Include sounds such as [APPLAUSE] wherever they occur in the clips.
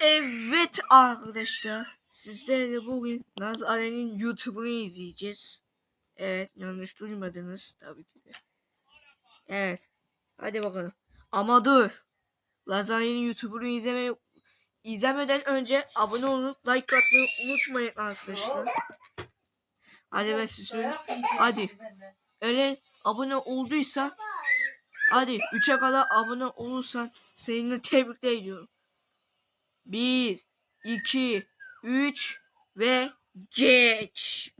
Evet arkadaşlar. Sizlerle bugün Naz Aren'in YouTube'unu izleyeceğiz. Evet yanlış duymadınız tabii ki de. Evet. Hadi bakalım. Ama dur. Lazare'nin YouTube'unu izleme izlemeden önce abone olup like atmayı unutmayın arkadaşlar. Hadi ben size. Hadi. Öyle abone olduysa hadi 3'e kadar abone olursan seninle tebrik ediyorum. 1 2 3 ve geç.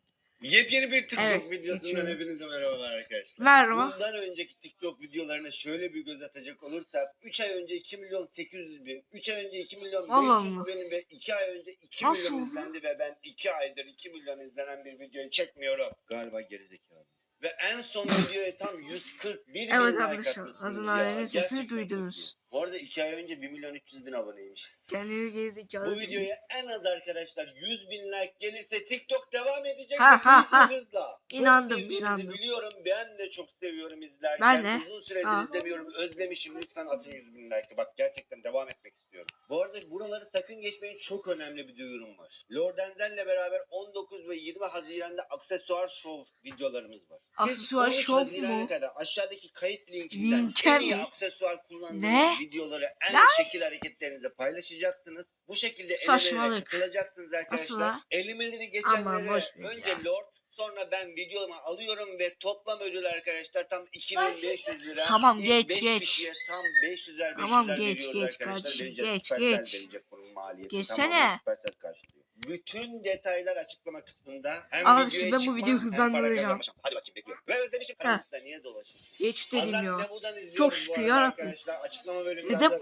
Yepyeni bir TikTok Evet, videosundan geçiyorum. hepinize merhabalar arkadaşlar. Merhaba. Bundan önceki TikTok videolarına şöyle bir göz atacak olursak 3 ay önce 2 milyon 800 bin, 3 ay önce 2 milyon Allah 500 Allah. bin ve 2 ay önce 2 Nasıl milyon izlendi ve ben 2 aydır 2 milyon izlenen bir videoyu çekmiyorum. Galiba gerizekalı. Ve en son videoya tam 141 bin Evet like arkadaşlar, atmışsınız Hazın ya. ailenin sesini duydunuz. Bu arada 2 ay önce 1 milyon 300 bin aboneymişiz. Kendini gerizekalı. Bu videoya en az arkadaşlar 100 bin like gelirse TikTok devam edecek Ha, ha, ha. hızla. İnandım, sevdiğinizi inandım. biliyorum. Ben de çok seviyorum izlerken. Ben de. Uzun süredir Ha. izlemiyorum. Özlemişim. Lütfen atın 100 bin like. Bak gerçekten devam etmek istiyorum. Bu arada buraları sakın geçmeyin. Çok önemli bir duyurum var. Lord Denzel'le beraber 19 ve 20 Haziran'da aksesuar show videolarımız var. Siz Aksesuar 13 şov Haziran'a mu? kadar aşağıdaki kayıt linkinden Linke en iyi mi? aksesuar kullandığınız Ne? videoları en şekil hareketlerinizi paylaşacaksınız. Bu şekilde Saçmalık. katılacaksınız Nasıl arkadaşlar. la? Elemeleri Aman geçenlere boş ver önce ya. Lord sonra ben videoma alıyorum ve toplam ödül arkadaşlar tam 2500 lira. Tamam, İlk geç, beş geç. kişiye tam 500'er 500'er Tamam, geç, veriyoruz geç arkadaşlar. kardeşim, Vereceğiz, geç, Supercell geç. verecek bunun maliyeti. Geçsene. Supercell karşılıyor. Bütün detaylar açıklama kısmında. Hem Arkadaşlar, videoya ben bu videoyu hızlandıracağım. Hadi bakayım bekliyorum. Ve özlemişim. Karanlıkta niye dolaşıyorsun? Geç dedim ya. Çok şükür yarabbim. Arkadaşlar açıklama bölümünde Neden bu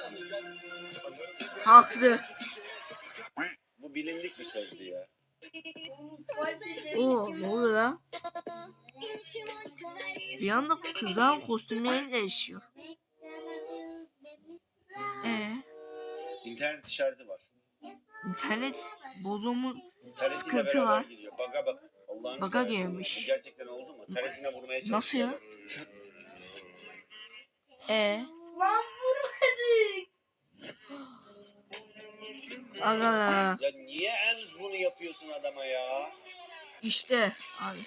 anlayacak? Haklı. Bu bilindik bir sözdü ya. Oo ne oluyor lan? Bir anda kızların kostümleri değişiyor. İnternet işareti var. internet bozumu Taretiyle Sıkıntı beraber var. gidiyor. Baga bak. Allah'ını Baga seversen gelmiş. Bu gerçekten oldu mu? Taretine vurmaya çalışıyor. Nasıl ya? ee. Aga Ya niye Ems bunu yapıyorsun adama ya? işte abi.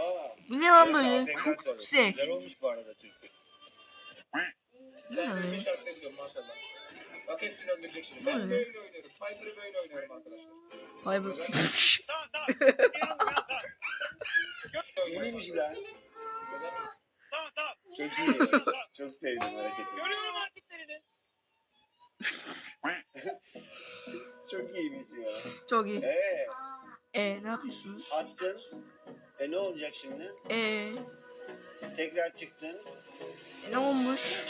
Aa. Bu ne lan böyle? Çok yüksek. Güzel olmuş bu arada Türk'ü. Ne böyle? şarkı ediyorum maşallah. Bak hepsini öldürecek şimdi. Ben böyle oynuyorum. Piper'ı böyle oynuyorum arkadaşlar. Be. İyiymiş [LAUGHS] lan. Çok iyi. Çok sevdim hareketi. Görüyorum hareketlerini. [LAUGHS] Çok iyiymiş ya. Çok iyi. Ee, Ee ne yapıyorsunuz? attın. E ne olacak şimdi? Ee Tekrar çıktın. ne olmuş?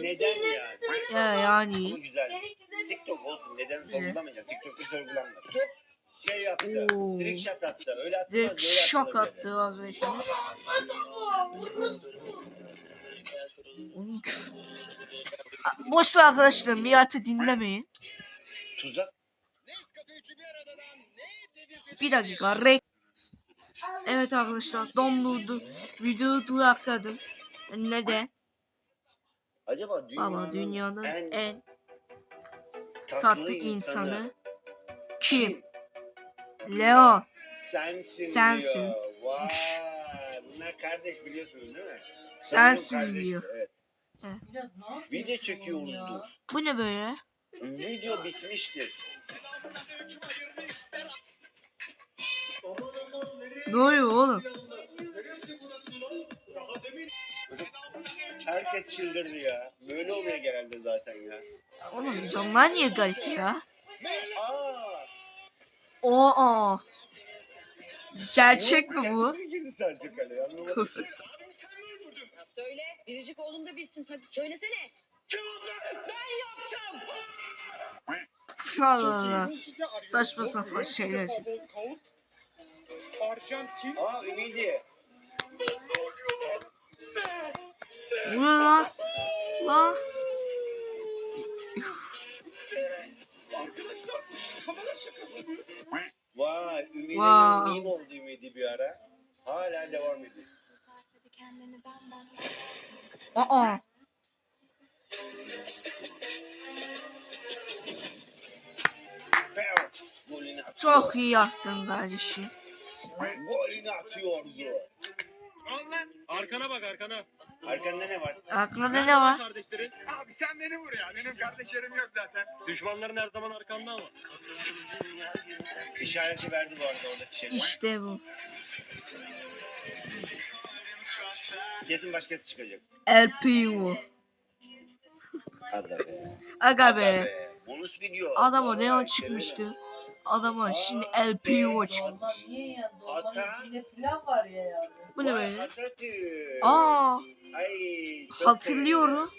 Neden yani? Ya Ama yani. güzel. TikTok olsun. Neden sorgulamayacağım. TikTok'ta sorgulanmaz. Çok şey yaptı. Oo. Trick shot attı. Öyle attı. Direkt şok attı arkadaşımız. Boş ver arkadaşlar Mirat'ı dinlemeyin. Tuzak. Bir dakika rek. Evet arkadaşlar dondurdu. Videoyu durakladım. Neden? Acaba dünyanın, Baba dünyanın en, en tatlı, tatlı insanı, insanı kim? Leon. sensin, Sensin. diyor. Vay. Bunlar kardeş biliyorsunuz değil mi? Sensin Kardeş, diyor. Evet. Video çekiyoruzdur. Bu ne böyle? Video bitmiştir. Ne oluyor oğlum? Herkes çıldırdı ya. Böyle oluyor genelde zaten ya. Oğlum camlar niye garip ya? Aa! Oo. Gerçek mi bu? Ya söyle. Biricik oğlum da bilsin. Hadi söylesene. Allah Allah. Saçma sapan şeyler. Arjantin. Aa Ümidi. Vay Ümidi'nin Vay. meme oldu Ümidi bir ara. Hala devam ediyor. Aa. Ferros golünü atıyor. Çok iyi yaptın kardeşim. Golünü atıyordu. Lan arkana bak arkana. Arkanda ne var? Aklında ne var? Kardeşlerin. Abi sen beni vur ya. Benim kardeşlerim yok zaten. Düşmanların her zaman arkanda ama. İşareti verdi bu arada oradaki şeyler. İşte bu. Kesin başkası çıkacak. Primo. Hadi be. Aga be. Bonus video. Adama Vallahi Leon severim. çıkmıştı. Adama şimdi El Primo çıkmış. niye ya? Dolmanın Ata. içinde pilav var ya yani. Bu ne böyle? Aa, Ay, çok hatırlıyorum.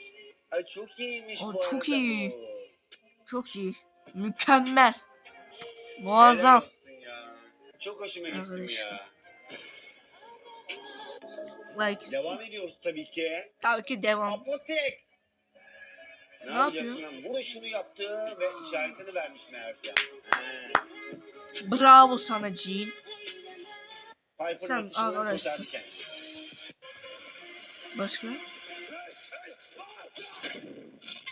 Ay çok iyiymiş Aa, bu çok arada iyi. bu. Çok iyi. Mükemmel. Helal Muazzam. olsun ya. Çok hoşuma gitti ya. Like. Devam ediyoruz tabii ki. Tabii ki devam. Apotek. Ne, Ne yapıyor? lan? Burada şunu yaptı ve işaretini vermiş meğerse. He. Bravo sana Jean. Piper Sen arkadaşsın. Başka?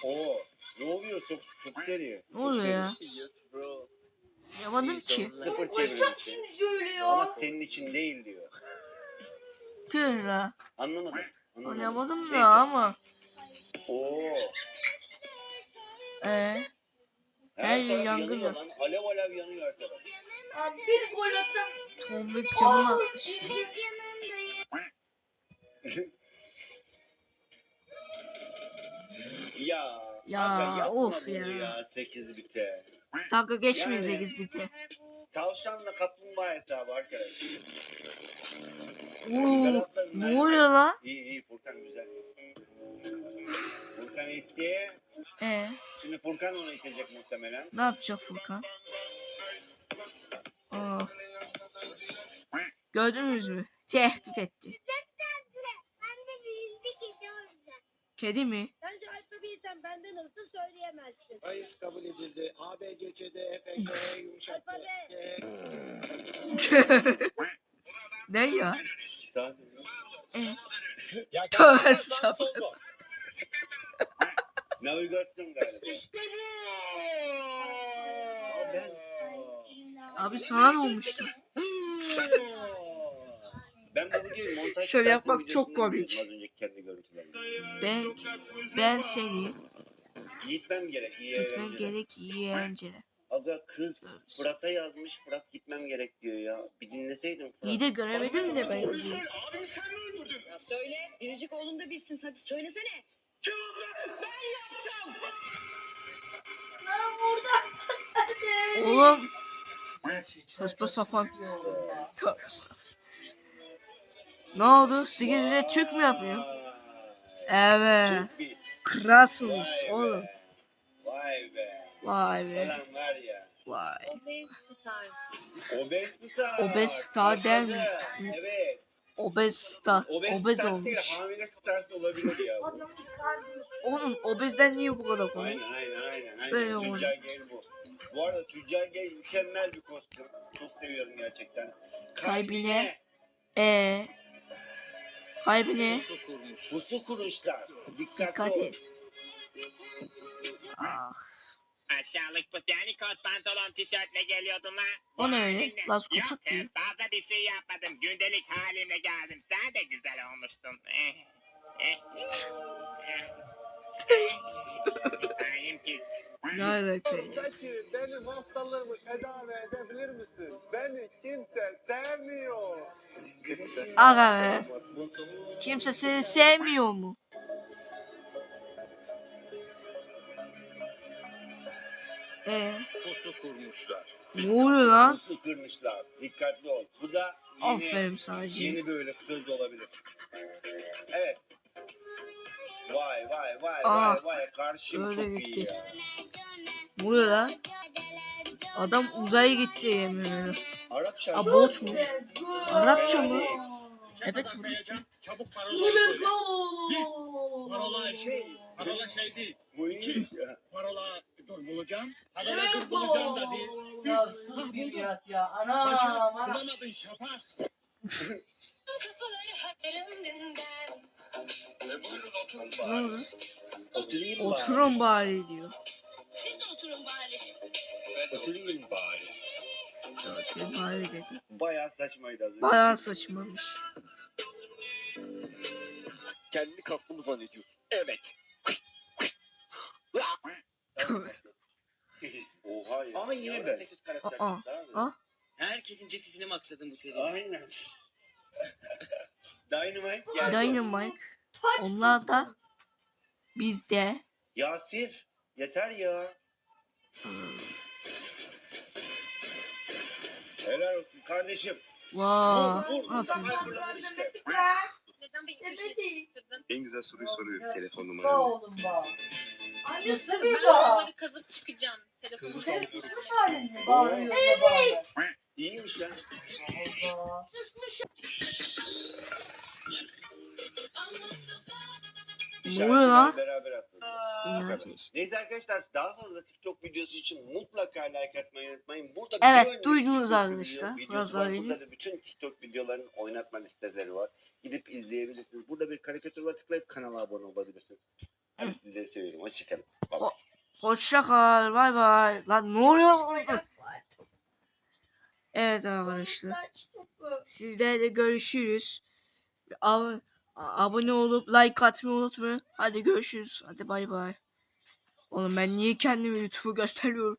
Oo. Ne oluyor? Çok, çok seri. Ne oluyor ya? Yapmadım ki. Sıfır şöyle Ama senin için değil diyor. Tüh la. Anlamadım. Anlamadım. Neyse. da ama. Oo. Ee, Her yer taraf yangın yanıyor lan. Alev alev yanıyor her taraf. Abi bir gol atsam. tombik camına atmış. ya. Ya, yapma of bunu ya. ya. 8 bite. Dakika geçmiyor Yani- 8 biti. Tavşanla kaplumbağa hesabı arkadaş. Oo, ne oluyor lan? İyi iyi Furkan güzel. Furkan itti. Ee, Şimdi Furkan onu itecek muhtemelen. ne yapacak Furkan? Aa. Gördünüz mü? Tehdit etti. Kedi mi? Bence alfabeyi benden hızlı söyleyemezsin. Bayis kabul edildi. A, B, C, C, D, F, G, yumuşak G, Alfabe. G. [LAUGHS] ne ya? Ee, Tövbe estağfurullah. Navigasyon galiba. Aa, ben. abi sana ne olmuştu? Ben bu videoyu montaj Şöyle yapmak çok komik. izledim Az önceki kendi görüntülerimden. Ben ben seni Gitmem gerek. iyi gitmen eğlenceler. gerek iyi eğlenceler. Aga kız Fırat'a yazmış. Fırat gitmem gerek diyor ya. Bir dinleseydim Fırat. İyi de göremedim de ben. Abimi sen mi öldürdün? Ya söyle. Biricik oğlum da bilsin. Hadi söylesene. Ben yapacağım. Oğlum saçma sapan. Tövbe. Ne oldu? 8 bize Türk mü yapıyor? Evet. Kralsınız Vay oğlum. be. Vay be. Vay be. Ulan var ya. Vay. Obezstar. Obezstar der mi? Başladı. Evet. Obezsta. Obez, Obez olmuş. Değil, hamile stars olabilir ya. bu. Oğlum obezden niye bu kadar komik? aynen aynen aynen. aynen. Böyle oldu. Tüccar Gale bu. Bu arada Tüccar Gale mükemmel bir kostüm. Çok seviyorum gerçekten. Kalbine- Ee, kalbine Su kurmuş. Pusu kurmuşlar. Dikkatli dikkat ol. et. Ah. Aşağılık bu yani kot pantolon tişörtle geliyordun lan. O ne öyle? Halinle. Las Yok diyor. fazla bir şey yapmadım. Gündelik halimle geldim. Sen de güzel olmuştun. Eh, eh, eh. Hain. Ne alaka ya? Peki benim hastalığımı tedavi edebilir misin? Beni kimse sevmiyor. Aga be. Kimse seni sevmiyor mu? Ee, Pusu kurmuşlar. ne oluyor lan? Pusu kırmışlar. Dikkatli ol. Bu da yeni, Aferin sadece. yeni böyle söz olabilir. Evet. Vay vay vay Ah, vay vay. Karşım öyle çok gitti. iyi ya. Ne oluyor lan? Adam uzaya gitti yemin ederim. Arap Aa, botmuş. Arapça mı? Evet, Çabuk Arapça. Çabuk ne söyle. Parola lan? şey, parola şey değil. Bu iyi. Dur bulacağım. Habere kız bulacağım da bir. Ya sus bir yat ya. Ana Başını ana. bulamadın şafak. [LAUGHS] Buyurun oturun bari. Oturayım bari. Oturun bari diyor. Siz de oturun bari. Oturayım bari. Şey bari dedi. Bayağı saçmaydı az önce. Bayağı saçmamış. Kendini kaslı mı? Evet. [LAUGHS] Oha ya. Ama yine ben. Aa, aa. Herkesin cesisini maksadım bu seri. Aynen. [LAUGHS] Dynamite geldi. Dynamite. Onlar da bizde. Yasir. Yeter ya. Helal olsun kardeşim. Vaa. Vur, vur. Aferin sana. Neden köşeye sıkıştırdın? En güzel soruyu soruyor telefon Sağ numaranı. olun bak. Anne Ben sıkıyor. oraları kazıp çıkacağım. Telefonu Kızı sallıyor. susmuş halin mi? Bağırıyor evet. İyiymiş lan. Allah. Ne oluyor lan? Beraber atladık. İnanç işte. Neyse arkadaşlar daha fazla TikTok videosu için mutlaka like atmayı unutmayın. Burada Evet, bir önceki duydunuz TikTok arkadaşlar. video- videosu var. Burada da bütün TikTok videoların oynatma listeleri var. Gidip izleyebilirsiniz. Burada bir karikatür var tıklayıp kanala abone olabilirsiniz. Hadi sizleri seviyorum. Hoşçakalın. Bye bye. Hoşça kal. Bay bay. Lan ne oluyor orada? Evet arkadaşlar. Sizlerle görüşürüz. Ab- abone olup like atmayı unutmayın. Hadi görüşürüz. Hadi bay bay. Oğlum ben niye kendimi YouTube'u gösteriyorum?